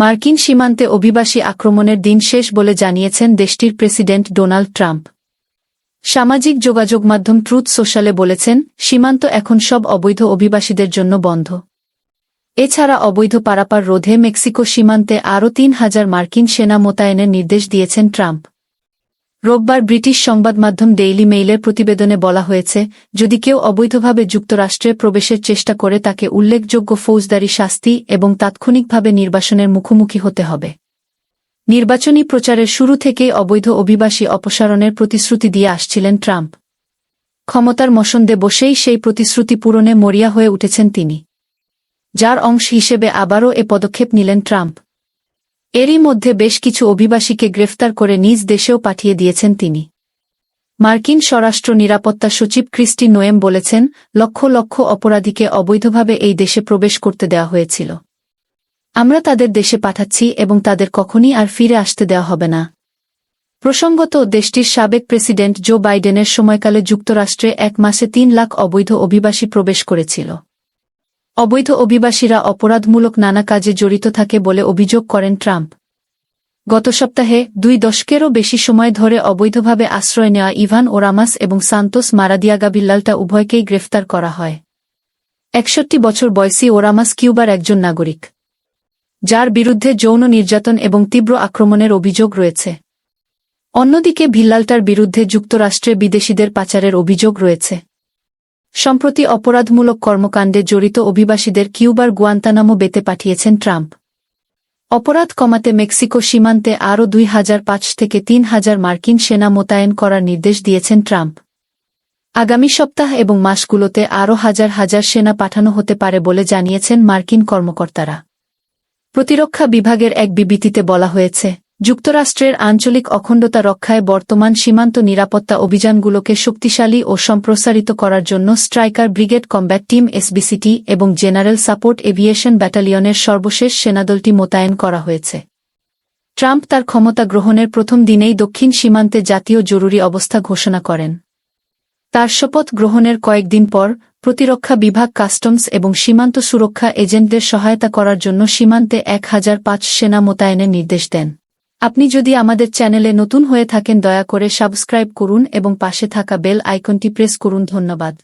মার্কিন সীমান্তে অভিবাসী আক্রমণের দিন শেষ বলে জানিয়েছেন দেশটির প্রেসিডেন্ট ডোনাল্ড ট্রাম্প। সামাজিক যোগাযোগ মাধ্যম ট্রুথ সোশ্যালে বলেছেন, সীমান্ত এখন সব অবৈধ অভিবাসীদের জন্য বন্ধ। এছাড়া অবৈধ পারাপার রোধে মেক্সিকো সীমান্তে আরও তিন হাজার মার্কিন সেনা মোতায়েনের নির্দেশ দিয়েছেন ট্রাম্প। রোববার ব্রিটিশ সংবাদ মাধ্যম ডেইলি মেইলের প্রতিবেদনে বলা হয়েছে, যদি কেউ অবৈধভাবে যুক্তরাষ্ট্রে প্রবেশের চেষ্টা করে তাকে উল্লেখযোগ্য ফৌজদারি শাস্তি এবং তাৎক্ষণিকভাবে নির্বাসনের মুখোমুখি হতে হবে। নির্বাচনী প্রচারের শুরু থেকেই অবৈধ অভিবাসী অপসারণের প্রতিশ্রুতি দিয়ে আসছিলেন ট্রাম্প। ক্ষমতার মসন্দে বসেই সেই প্রতিশ্রুতি পূরণে মরিয়া হয়ে উঠেছেন তিনি। যার অংশ হিসেবে আবারও এ পদক্ষেপ নিলেন ট্রাম্প। এরই মধ্যে বেশ কিছু অভিবাসীকে গ্রেফতার করে নিজ দেশেও পাঠিয়ে দিয়েছেন তিনি। মার্কিন স্বরাষ্ট্র নিরাপত্তা সচিব ক্রিস্টি নোয়েম বলেছেন, লক্ষ লক্ষ অপরাধীকে অবৈধভাবে এই দেশে প্রবেশ করতে দেওয়া হয়েছিল। আমরা তাদের দেশে পাঠাচ্ছি এবং তাদের কখনই আর ফিরে আসতে দেওয়া হবে না। প্রসঙ্গত, দেশটির সাবেক প্রেসিডেন্ট জো বাইডেনের সময়কালে যুক্তরাষ্ট্রে এক মাসে তিন লাখ অবৈধ অভিবাসী প্রবেশ করেছিল। অবৈধ অভিবাসীরা অপরাধমূলক নানা কাজে জড়িত থাকে বলে অভিযোগ করেন ট্রাম্প। গত সপ্তাহে দুই দশকেরও বেশি সময় ধরে অবৈধভাবে আশ্রয় নেওয়া ইভান ওরামাস এবং সান্তোস মারাদিয়াগা বিল্লালটা উভয়কেই গ্রেফতার করা হয়। একষট্টি বছর বয়সী ওরামাস কিউবার একজন নাগরিক। যার বিরুদ্ধে যৌন নির্যাতন এবং তীব্র আক্রমণের অভিযোগ রয়েছে। অন্যদিকে ভিল্লালটার বিরুদ্ধে যুক্তরাষ্ট্রে বিদেশিদের পাচারের অভিযোগ রয়েছে। সম্প্রতি অপরাধমূলক কর্মকাণ্ডে জড়িত অভিবাসীদের কিউবার গুয়ান্তানামো বেতে পাঠিয়েছেন ট্রাম্প। অপরাধ কমাতে মেক্সিকো সীমান্তে আরও দুই হাজার পাঁচ থেকে তিন হাজার মার্কিন সেনা মোতায়েন করার নির্দেশ দিয়েছেন ট্রাম্প। আগামী সপ্তাহ এবং মাসগুলোতে আরও হাজার হাজার সেনা পাঠানো হতে পারে বলে জানিয়েছেন মার্কিন কর্মকর্তারা। প্রতিরক্ষা বিভাগের এক বিবৃতিতে বলা হয়েছে যুক্তরাষ্ট্রের আঞ্চলিক অখণ্ডতা রক্ষায় বর্তমান সীমান্ত নিরাপত্তা অভিযানগুলোকে শক্তিশালী ও সম্প্রসারিত করার জন্য striker brigade combat team SBCT এবং জেনারেল সাপোর্ট এভিয়েশন ব্যাটালিয়নের সর্বশেষ সেনাদলটি মোতায়েন করা হয়েছে। ট্রাম্প তার ক্ষমতা গ্রহণের প্রথম দিনেই দক্ষিণ সীমান্তে জাতীয় জরুরি অবস্থা ঘোষণা করেন। তার শপথ গ্রহণের কয়েকদিন পর প্রতিরক্ষা বিভাগ কাস্টমস এবং সীমান্ত সুরক্ষা এজেন্টদের সহায়তা করার জন্য সীমান্তে এক হাজার পাঁচ সেনা মোতায়েনের নির্দেশ দেন। আপনি যদি আমাদের চ্যানেলে নতুন হয়ে থাকেন, দয়া করে সাবস্ক্রাইব করুন এবং পাশে থাকা বেল আইকনটি প্রেস করুন। ধন্যবাদ।